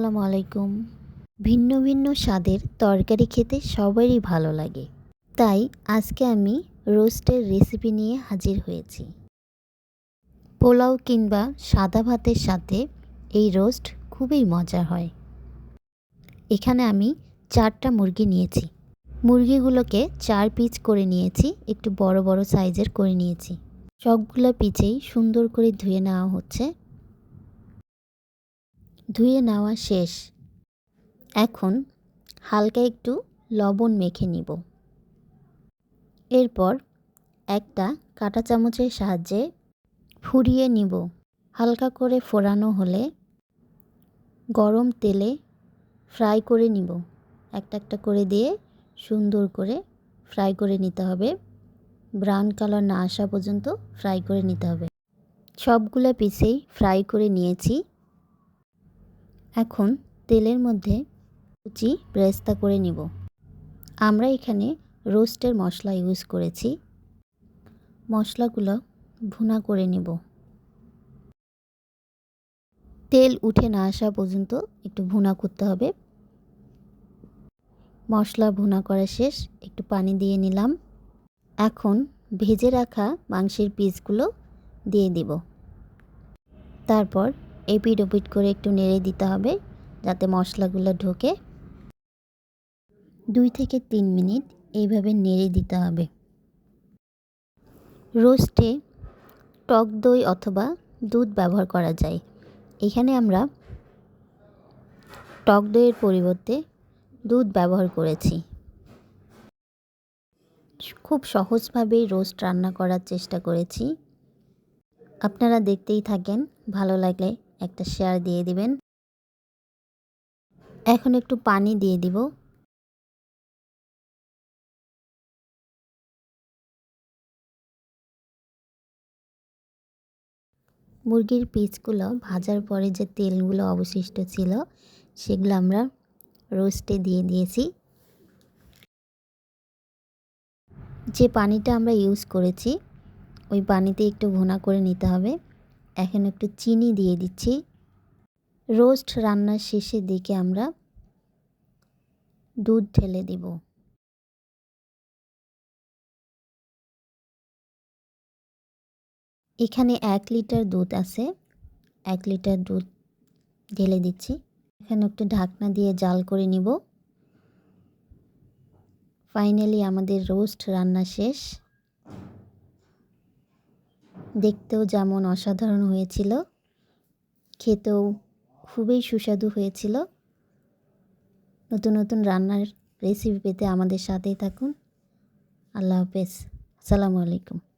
আসসালামু আলাইকুম। ভিন্ন ভিন্ন স্বাদের তরকারি খেতে সবারই ভালো লাগে। তাই আজকে আমি রোস্টের রেসিপি নিয়ে হাজির হয়েছি। পোলাও কিংবা সাদা ভাতের সাথে এই রোস্ট খুবই মজার হয়। এখানে আমি চারটা মুরগি নিয়েছি। মুরগিগুলোকে চার পিচ করে নিয়েছি, একটু বড় বড় সাইজের করে নিয়েছি। সবগুলো পিচেই সুন্দর করে ধুয়ে নেওয়া হচ্ছে। ধুয়ে নেওয়া শেষ। এখন হালকা একটু লবণ মেখে নিব। এরপর একটা কাঁটা চামচের সাহায্যে ফুরিয়ে নিব। হালকা করে ফোড়ানো হলে গরম তেলে ফ্রাই করে নিব। একটা একটা করে দিয়ে সুন্দর করে ফ্রাই করে নিতে হবে। ব্রাউন কালার না আসা পর্যন্ত ফ্রাই করে নিতে হবে। সবগুলো পিসেই ফ্রাই করে নিয়েছি। এখন তেলের মধ্যে কুচি ব্রেস্তা করে নিব। আমরা এখানে রোস্টের মশলা ইউজ করেছি। মশলাগুলো ভুনা করে নিব। তেল উঠে না আসা পর্যন্ত একটু ভুনা করতে হবে। মশলা ভুনা করা শেষ, একটু পানি দিয়ে নিলাম। এখন ভেজে রাখা মাংসের পিসগুলো দিয়ে দিব। তারপর এপিট ওপিট করে একটু নেড়ে দিতে হবে যাতে মশলাগুলো ঢোকে। দুই থেকে তিন মিনিট এইভাবে নেড়ে দিতে হবে। রোস্টে টক দই অথবা দুধ ব্যবহার করা যায়। এখানে আমরা টক দইয়ের পরিবর্তে দুধ ব্যবহার করেছি। খুব সহজভাবেই রোস্ট রান্না করার চেষ্টা করেছি। আপনারা দেখতেই থাকেন, ভালো লাগলে একটা শেয়ার দিয়ে দিবেন। এখন একটু পানি দিয়ে দিব। মুরগির পিসগুলো ভাজার পরে যে তেলগুলো অবশিষ্ট ছিল, সেগুলো আমরা রোস্টে দিয়ে দিয়েছি। যে পানিটা আমরা ইউজ করেছি, ওই পানিতে একটু ভুনা করে নিতে হবে। এখন একটু চিনি দিয়ে দিচ্ছি। রোস্ট রান্নার শেষের দিকে আমরা দুধ ঢেলে দিব। এখানে এক লিটার দুধ আছে। এক লিটার দুধ ঢেলে দিচ্ছি। এখানে একটু ঢাকনা দিয়ে জাল করে নিব। ফাইনালি আমাদের রোস্ট রান্না শেষ। দেখতেও যেমন অসাধারণ হয়েছিল, খেতেও খুবই সুস্বাদু হয়েছিল। নতুন নতুন রান্নার রেসিপি পেতে আমাদের সাথেই থাকুন। আল্লাহ হাফেজ। আসসালামু আলাইকুম।